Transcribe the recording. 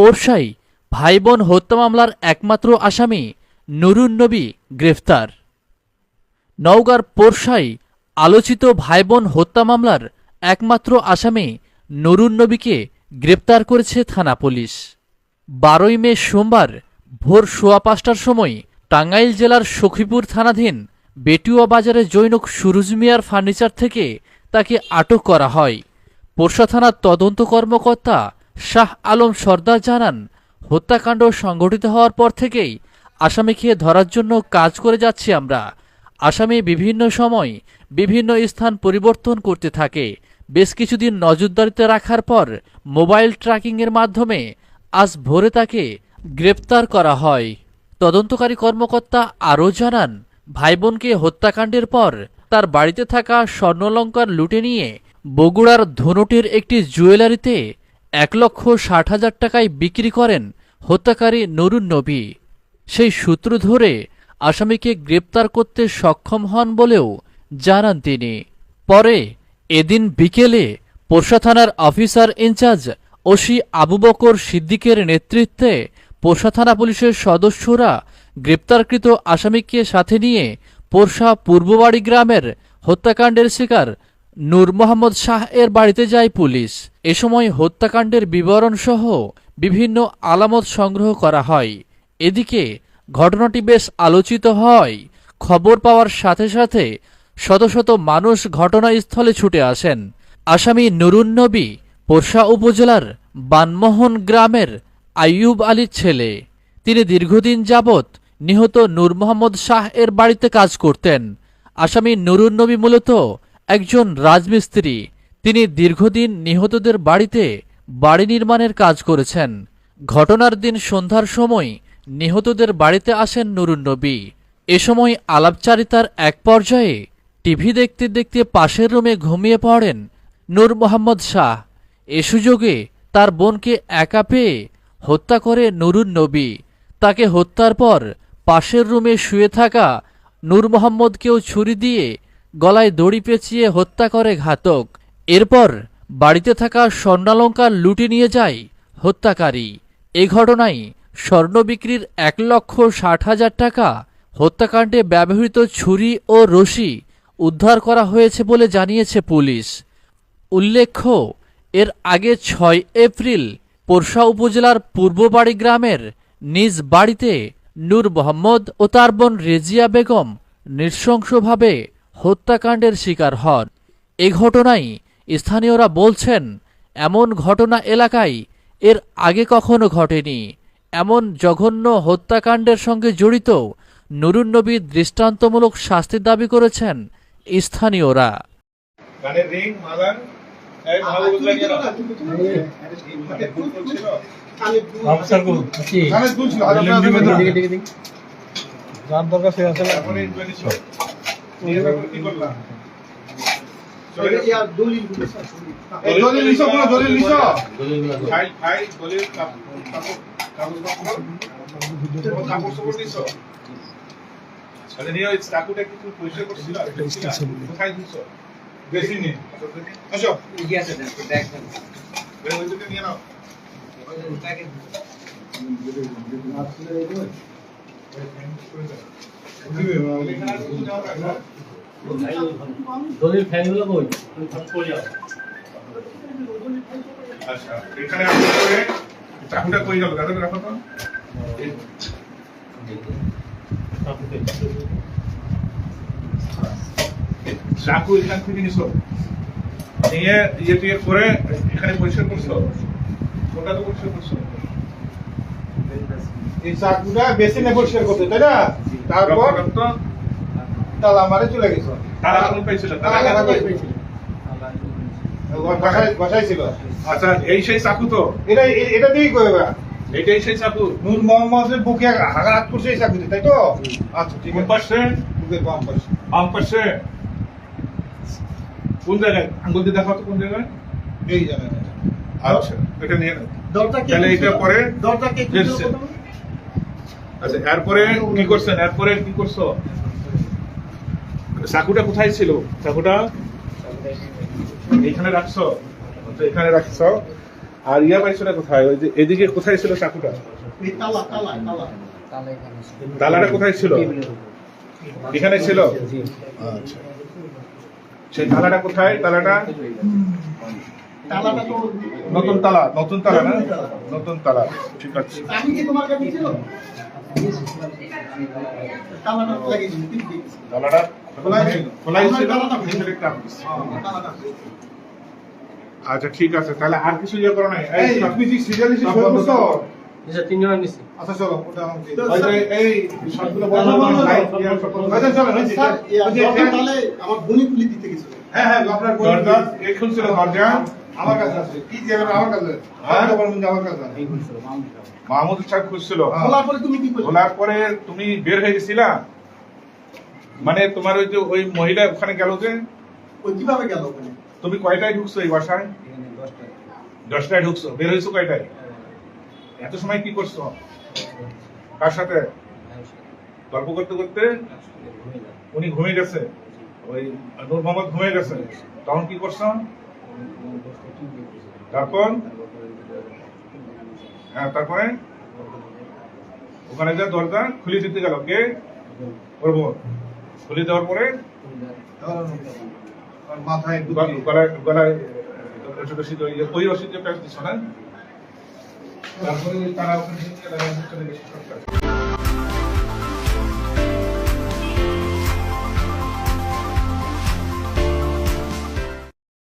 পোরশাই ভাই বোন হত্যা মামলার একমাত্র আসামি নুরুন নবী গ্রেফতার। নওগাঁর পোরশাই আলোচিত ভাই বোন হত্যা মামলার একমাত্র আসামি নুরুন নবীকে গ্রেপ্তার করেছে থানা পুলিশ। বারোই মে সোমবার ভোর সোয়া পাঁচটার সময় টাঙ্গাইল জেলার সখীপুর থানাধীন বেটুয়া বাজারে জৈনক সুরুজ মিয়ার ফার্নিচার থেকে তাকে আটক করা হয়। পোরশা থানার তদন্ত কর্মকর্তা শাহ আলম সর্দার জানান, হত্যাকাণ্ড সংঘটিত হওয়ার পর থেকেই আসামিকে ধরার জন্য কাজ করে যাচ্ছি আমরা। আসামি বিভিন্ন সময় বিভিন্ন স্থান পরিবর্তন করতে থাকে। বেশ কিছুদিন নজরদারিতে রাখার পর মোবাইল ট্র্যাকিংয়ের মাধ্যমে আজ ভোরে তাকে গ্রেপ্তার করা হয়। তদন্তকারী কর্মকর্তা আরও জানান, ভাইবোনকে হত্যাকাণ্ডের পর তার বাড়িতে থাকা স্বর্ণলঙ্কার লুটে নিয়ে বগুড়ার ধনুটির একটি জুয়েলারিতে এক লক্ষ ষাট হাজার টাকায় বিক্রি করেন হত্যাকারী নুরুন নবী। সেই সূত্র ধরে আসামিকে গ্রেপ্তার করতে সক্ষম হন বলেও জানান তিনি। পরে এদিন বিকেলে পোরশা থানার officer in-charge OC Abu Bakar সিদ্দিকের নেতৃত্বে পোরশা থানা পুলিশের সদস্যরা গ্রেপ্তারকৃত আসামিকে সাথে নিয়ে পোরশা পূর্ববাড়ি গ্রামের হত্যাকাণ্ডের শিকার নূর মোহাম্মদ শাহ এর বাড়িতে যায় পুলিশ। এ সময় হত্যাকাণ্ডের বিবরণ সহ বিভিন্ন আলামত সংগ্রহ করা হয়। এদিকে ঘটনাটি বেশ আলোচিত হয়। খবর পাওয়ার সাথে সাথে শত শত মানুষ ঘটনাস্থলে ছুটে আসেন। আসামি নুরুন নবী পোরশা উপজেলার বানমোহন গ্রামের আইয়ুব আলীর ছেলে। তিনি দীর্ঘদিন যাবৎ নিহত নূর মোহাম্মদ শাহ এর বাড়িতে কাজ করতেন। আসামি নুরুন নবী মূলত একজন রাজমিস্ত্রি। তিনি দীর্ঘদিন নিহতদের বাড়িতে বাড়ি নির্মাণের কাজ করেছেন। ঘটনার দিন সন্ধ্যার সময় নিহতদের বাড়িতে আসেন নুরুন নবী। এ সময় আলাপচারিতার এক পর্যায়ে টিভি দেখতে দেখতে পাশের রুমে ঘুমিয়ে পড়েন নূর মোহাম্মদ শাহ। এ সুযোগে তার বোনকে একা পেয়ে হত্যা করে নুরুন নবী। তাকে হত্যার পর পাশের রুমে শুয়ে থাকা নূর মোহাম্মদকেও ছুরি দিয়ে গলায় দড়ি পেঁচিয়ে হত্যা করে ঘাতক। এরপর বাড়িতে থাকা স্বর্ণালঙ্কার লুটে নিয়ে যায় হত্যাকারী। এ ঘটনায় স্বর্ণ বিক্রির এক লক্ষ ষাট হাজার টাকা, হত্যাকাণ্ডে ব্যবহৃত ছুরি ও রশি উদ্ধার করা হয়েছে বলে জানিয়েছে পুলিশ। উল্লেখ্য, এর আগে ছয় এপ্রিল পোরশা উপজেলার পূর্ববাড়ি গ্রামের নিজ বাড়িতে নূর মোহাম্মদ ও তার বোন রেজিয়া বেগম নৃশংসভাবে হত্যাকাণ্ডের শিকার হন। এ ঘটনায় স্থানীয়রা বলছেন এমন ঘটনা এলাকায় এর আগে কখনো ঘটেনি। এমন জঘন্য হত্যাকাণ্ডের সঙ্গে জড়িত নুরুন নবীর দৃষ্টান্তমূলক শাস্তির দাবি করেছেন স্থানীয়রা। যার দরকার সে আছে। তারপর কি করলাম দলিল দলিল লিখো দিছো আচ্ছা নিয়ে চাকুটা ওই দিকে দলিল ফ্যানগুলো কই? আচ্ছা কই নিয়ে ইয়ে করে এখানে পরিষ্কার করছ? কোনটা তো পরিষ্কার করছ? এই চাকুটা বেসিনে পরিষ্কার করতে তাই না? তারপর তালা মারে চলে গেছে। তারা আগুন পাইছিল তালা বসাইছিল আচ্ছা এই সেই চাকু তো? এটা এটা দিয়েই কইবা এটাই সেই চাকু? নূর মোহাম্মদের বুকে আঘাত করছে এই চাকুতে তাই তো? আচ্ছা ঠিক কোন আছে পাশে? বুকের বাম পাশে। বাম পাশে? কোন জায়গায়? আঙ্গুল দিয়ে দেখাও তো কোন জায়গায়? এই জায়গায়। আচ্ছা এটা নিয়ে দরজা তাহলে এটা পরে দরজা কে। আচ্ছা এরপরে কি করছেন? এরপরে কি করছ? চাকুটা কোথায় ছিল? চাকুটা এইখানে রাখছো? আচ্ছা, এখানে রাখছো। আর ইয়া পাইছিল কোথায়? ওই যে এদিকে কোথায় ছিল চাকুটা? এই তালা তালা তালা। তালাটা কোথায় ছিল? এখানে ছিল? আচ্ছা। সেই তালাটা কোথায়? তালাটা? নতুন তালা নতুন তালা না? নতুন তালা ঠিক আছে। আমি কি তোমার কাছে ছিল? তালাটা লাগিয়ে দিন তিন দিন। তালাটা খোলাই ছিল। খোলাই ছিল। ভিতরে চাপ আচ্ছা ঠিক আছে তাহলে আর কিছু ইয়ে করো নাই এই আপনি সিরিয়ালি। নিচে তিনজনের আচ্ছা চলো ওটা আমাকে এই সবগুলো আচ্ছা চলো এখানে- তাহলে আমার বনি খুলে দিতে গেছিল। হ্যাঁ হ্যাঁ আপনার দরজা দরজা। আমার কাছে আছে। কি যে আমার কাছে হ্যাঁ? আমার বলুন যে আমার কাছে মাহমুদ সাহেব। খুলছিল খোলার পরে তুমি কি করলে খোলার পরে তুমি বের হয়ে গেছিলা? মানে তোমার ওই যে ওই মহিলা ওখানে গেল যে? ওই কীভাবে গেল ওখানে? তুমি কয়টায় ঢুকছো এই বাসায়? দশটায়। ঢুকছো। বের হয়েছো কয়টায়? এত সময় কি করছ? কার সাথে? গল্প করতে করতে? উনি ঘুমিয়ে গেছে। ওই নূর মোহাম্মদ ঘুমিয়ে গেছে। তখন কি করছ? তারপর? হ্যাঁ তারপরে? ওখানে যা দরজা খুলে দিতে গেল কে? করব খুলে দেওয়ার পরে? মাথায় গলা- গলায় গলায় ওই রশি যে দিচ্ছ না? তারপরে তারা ওখানে চলে গেছে